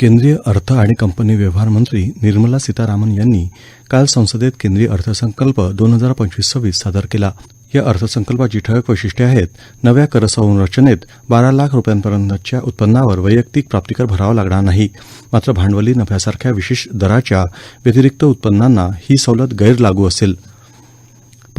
केंद्रीय अर्थ आणि कंपनी व्यवहार मंत्री निर्मला सीतारामन यांनी काल संसदेत केंद्रीय अर्थसंकल्प दोन हजार पंचवीस सव्वीस सादर केला. या अर्थसंकल्पाची ठळक वैशिष्ट्ये आहेत. नव्या कर संरचनेत बारा लाख रुपयांपर्यंतच्या उत्पन्नावर वैयक्तिक प्राप्तिकर भरावा लागणार नाही. मात्र भांडवली नफ्यासारख्या विशेष दराच्या व्यतिरिक्त उत्पन्नांना ही सवलत गैर लागू असेल.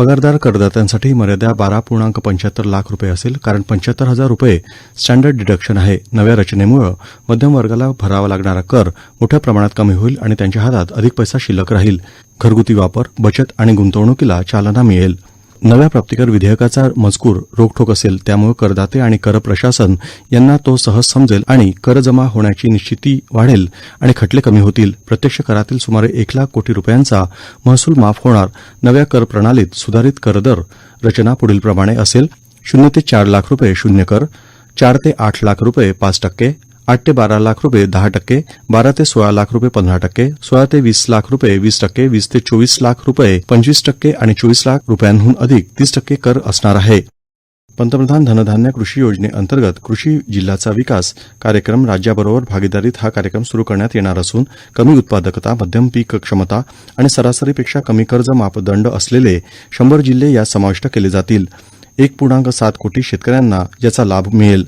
पगारदार करदात्यांसाठी मर्यादा बारा पूर्णांक पंच्याहत्तर लाख रुपये असेल कारण पंच्याहत्तर हजार रुपये स्टँडर्ड डिडक्शन आहे. नव्या रचनेमुळं मध्यम वर्गाला भरावा लागणारा कर मोठ्या प्रमाणात कमी होईल आणि त्यांच्या हातात अधिक पैसा शिल्लक राहील. घरगुती वापर बचत आणि गुंतवणुकीला चालना मिळेल. नव्या प्राप्तिकर विधेयकाचा मजकूर रोखठोक असेल त्यामुळे करदाते आणि कर प्रशासन यांना तो सहज समजेल आणि कर जमा होण्याची निश्चिती वाढेल आणि खटले कमी होतील. प्रत्यक्ष करातील सुमारे एक लाख कोटी रुपयांचा महसूल माफ होणार. नव्या कर प्रणालीत सुधारित करदर रचना पुढीलप्रमाणे असेल. शून्य ते चार लाख रुपये शून्य कर चार ते आठ लाख रुपये पाच टक्के आठ ते बारा लाख रुपये दहा टक्के बारा ते सोळा लाख रुपये पंधरा टक्के सोळा ते वीस लाख रुपये वीस टक्के वीस ते चोवीस लाख रुपये पंचवीस टक्के आणि चोवीस लाख रुपयांहून अधिक तीस टक्के कर असणार आहे. पंतप्रधान धनधान्य कृषी योजनेअंतर्गत कृषी जिल्ह्याचा विकास कार्यक्रम राज्याबरोबर भागीदारीत हा कार्यक्रम सुरू करण्यात येणार असून कमी उत्पादकता मध्यम पीक क्षमता आणि सरासरीपेक्षा कमी कर्ज मापदंड असलेले शंभर जिल्हे यात समाविष्ट केले जातील. एक पूर्णांक सात कोटी शेतकऱ्यांना याचा लाभ मिळेल.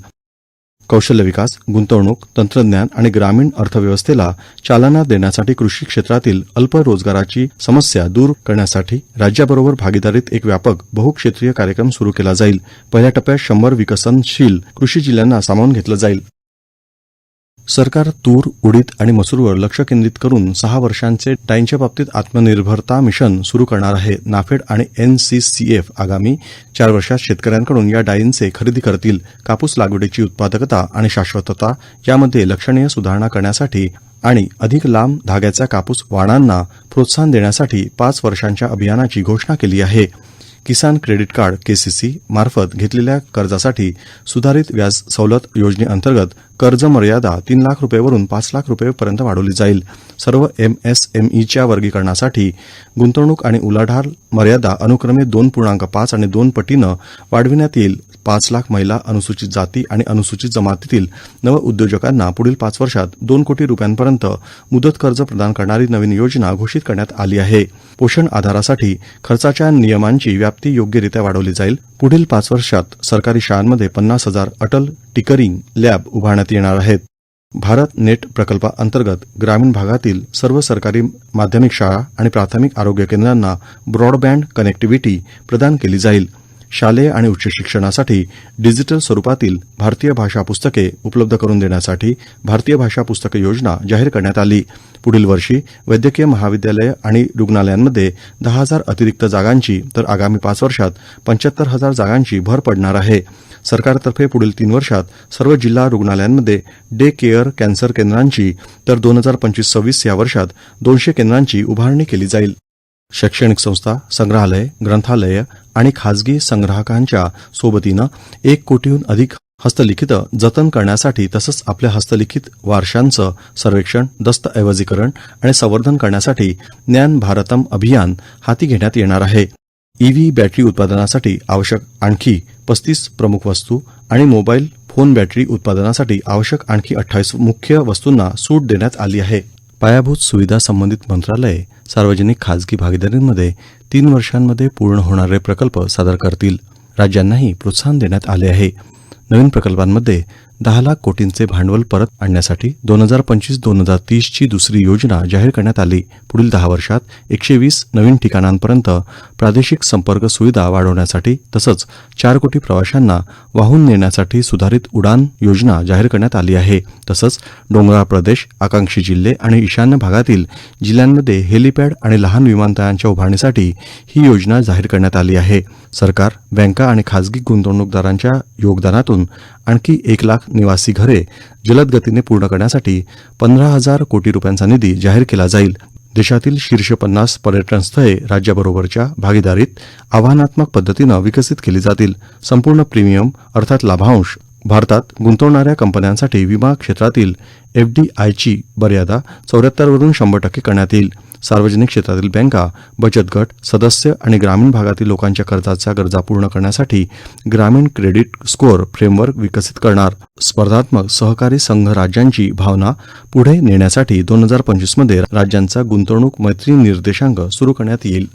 कौशल्य विकास गुंतवणूक तंत्रज्ञान आणि ग्रामीण अर्थव्यवस्थेला चालना देण्यासाठी कृषी क्षेत्रातील अल्प रोजगाराची समस्या दूर करण्यासाठी राज्याबरोबर भागीदारीत एक व्यापक बहुक्षेत्रीय कार्यक्रम सुरू केला जाईल. पहिल्या टप्प्यात शंभर विकसनशील कृषी जिल्ह्यांना सामावून घेतलं जाईल. सरकार तूर उडीद आणि मसूरवर लक्ष केंद्रित करून सहा वर्षांचे डाळींच्या बाबतीत आत्मनिर्भरता मिशन सुरू करणार आहे. नाफेड आणि एनसीसीएफ आगामी चार वर्षात शेतकऱ्यांकडून या डाळींचे खरेदी करतील. कापूस लागवडीची उत्पादकता आणि शाश्वतता यामध्ये लक्षणीय सुधारणा करण्यासाठी आणि अधिक लांब धाग्याच्या कापूस वाणांना प्रोत्साहन देण्यासाठी पाच वर्षांच्या अभियानाची घोषणा केली आहे. किसान क्रेडिट कार्ड केसीसी मार्फत घेतलेल्या कर्जासाठी सुधारित व्याज सवलत योजनेअंतर्गत कर्ज मर्यादा तीन लाख रुपयेवरून पाच लाख रुपयेपर्यंत वाढवली जाईल. सर्व एमएसएमईच्या वर्गीकरणासाठी गुंतवणूक आणि उलाढाल मर्यादा अनुक्रमे दोन पूर्णांक पाच आणि दोन पटीनं वाढविण्यात येईल. पाच लाख महिला अनुसूचित जाती आणि अनुसूचित जमातीतील नव उद्योजकांना पुढील पाच वर्षात दोन कोटी रुपयांपर्यंत मुदत कर्ज प्रदान करणारी नवीन योजना घोषित करण्यात आली आहे. पोषण आधारासाठी खर्चाच्या नियमांची व्याप्ती योग्यरित्या वाढवली जाईल. पुढील पाच वर्षात सरकारी शाळांमध्ये पन्नास हजार अटल टिकरिंग लॅब उभारण्यात येणार आहेत. भारत नेट प्रकल्पाअंतर्गत ग्रामीण भागातील सर्व सरकारी माध्यमिक शाळा आणि प्राथमिक आरोग्य केंद्रांना ब्रॉडबँड कनेक्टिव्हिटी प्रदान केली जाईल. शालेय आणि उच्च शिक्षणासाठी डिजिटल स्वरूपातील भारतीय भाषा पुस्तके उपलब्ध करून देण्यासाठी भारतीय भाषा पुस्तक योजना जाहीर करण्यात आली. पुढील वर्षी वैद्यकीय महाविद्यालय आणि रुग्णालयांमध्ये दहा हजार अतिरिक्त जागांची तर आगामी पाच वर्षात पंच्याहत्तर हजार जागांची भर पडणार आहे. सरकारतर्फे पुढील तीन वर्षात सर्व जिल्हा रुग्णालयांमध्ये डे केअर कॅन्सर केंद्रांची तर दोन हजार पंचवीस सव्वीस या वर्षात दोनशे केंद्रांची उभारणी केली जाईल. शैक्षणिक संस्था संग्रहालय ग्रंथालय आणि खाजगी संग्राहकांच्या सोबतीनं एक कोटीहून अधिक हस्तलिखित जतन करण्यासाठी तसंच आपल्या हस्तलिखित वारशांचं सर्वेक्षण दस्तऐवजीकरण आणि संवर्धन करण्यासाठी ज्ञान भारतम अभियान हाती घेण्यात येणार आहे. ईव्ही बॅटरी उत्पादनासाठी आवश्यक आणखी पस्तीस प्रमुख वस्तू आणि मोबाईल फोन बॅटरी उत्पादनासाठी आवश्यक आणखी अठ्ठावीस मुख्य वस्तूंना सूट देण्यात आली आहे. पायाभूत सुविधा संबंधित मंत्रालय सार्वजनिक खाजगी भागीदारीमध्ये तीन वर्षांमध्ये पूर्ण होणारे प्रकल्प सादर करतील. राज्यांनाही प्रोत्साहन देण्यात आले आहे. नवीन प्रकल्पांमध्ये दहा लाख कोटींचे भांडवल परत आणण्यासाठी दोन हजार पंचवीस दोन हजार तीसची दुसरी योजना जाहीर करण्यात आली. पुढील दहा वर्षात एकशे वीस नवीन ठिकाणांपर्यंत प्रादेशिक संपर्क सुविधा वाढवण्यासाठी तसंच चार कोटी प्रवाशांना वाहून नेण्यासाठी सुधारित उडान योजना जाहीर करण्यात आली आहे. तसंच डोंगराळ प्रदेश आकांक्षी जिल्हे आणि ईशान्य भागातील जिल्ह्यांमध्ये हेलिपॅड आणि लहान विमानतळांच्या उभारणीसाठी ही योजना जाहीर करण्यात आली आहे. सरकार बँका आणि खाजगी गुंतवणूकदारांच्या योगदानातून आणखी एक लाख निवासी घरे जलद गतीने पूर्ण करण्यासाठी पंधरा हजार कोटी रुपयांचा निधी जाहीर केला जाईल. देशातील शीर्ष पन्नास पर्यटन स्थळे राज्याबरोबरच्या भागीदारीत आव्हानात्मक पद्धतीनं विकसित केली जातील. संपूर्ण प्रीमियम अर्थात लाभांश भारतात गुंतवणाऱ्या कंपन्यांसाठी विमा क्षेत्रातील एफडीआयची मर्यादा चौऱ्याहत्तरवरून शंभर टक्के करण्यात येईल. सार्वजनिक क्षेत्रातील बँका बचत गट सदस्य आणि ग्रामीण भागातील लोकांच्या कर्जाच्या गरजा पूर्ण करण्यासाठी ग्रामीण क्रेडिट स्कोअर फ्रेमवर्क विकसित करणार. स्पर्धात्मक सहकारी संघ राज्यांची भावना पुढे नेण्यासाठी दोन हजार पंचवीसमध्ये राज्यांचा गुंतवणूक मैत्री निर्देशांक सुरू करण्यात येईल.